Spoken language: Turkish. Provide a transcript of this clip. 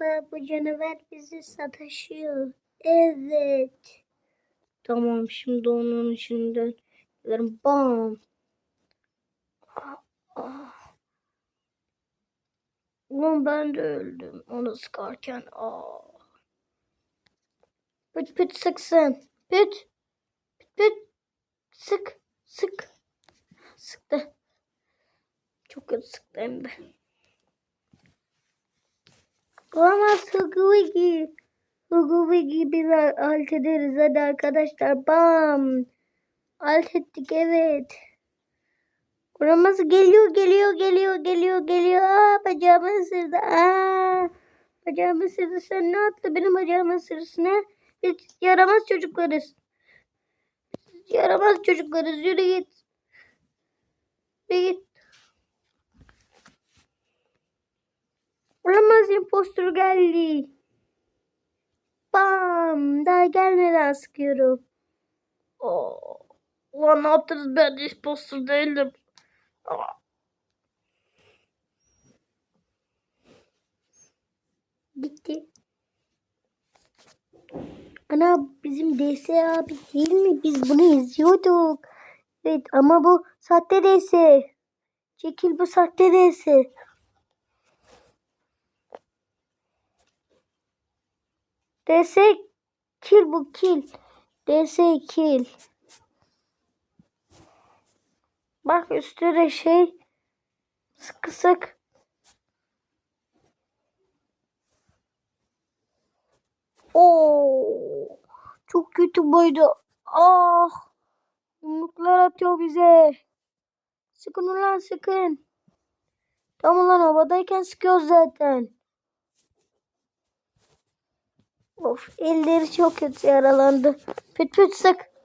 Baba bu canavar bizi sataşıyor. Evet. Tamam şimdi onun içinden gelirim. Bam. Ah. Ulan ben de öldüm. Onu sıkarken. Aa. Pıt pıt sıksın. Pıt. Pıt pıt. Sık. Sık. Sıktı. Çok kötü sıktı hem de. Olamaz. Hugo Wiggy biz alt ederiz. Hadi arkadaşlar. Bam. Alt ettik evet. Olamaz geliyor geliyor geliyor geliyor geliyor. Aa, bacağımı ısırdı. Aa, bacağımı ısırdı. Sen ne yaptın benim bacağımı ısırısına? Biz yaramaz çocuklarız. Biz yaramaz çocuklarız. Yürü git. Yürü git. Olamaz impostor geldi. Bam. Daha gelmeden sıkıyorum. Oo. Ulan ne yaptınız ben impostor değildim. Aa. Gitti. Ana bizim DS abi değil mi? Biz bunu izliyorduk. Evet ama bu sahte DS. Çekil bu sahte DS. DS kill bu kill. DS kill. Bak üstüne şey sıkı sık. Oo, çok kötü buydu. Ah, yumruklar atıyor bize. Sıkın ulan sıkın. Tam ulan havadayken sıkıyoruz zaten. Of elleri çok kötü yaralandı. Püt püt sık.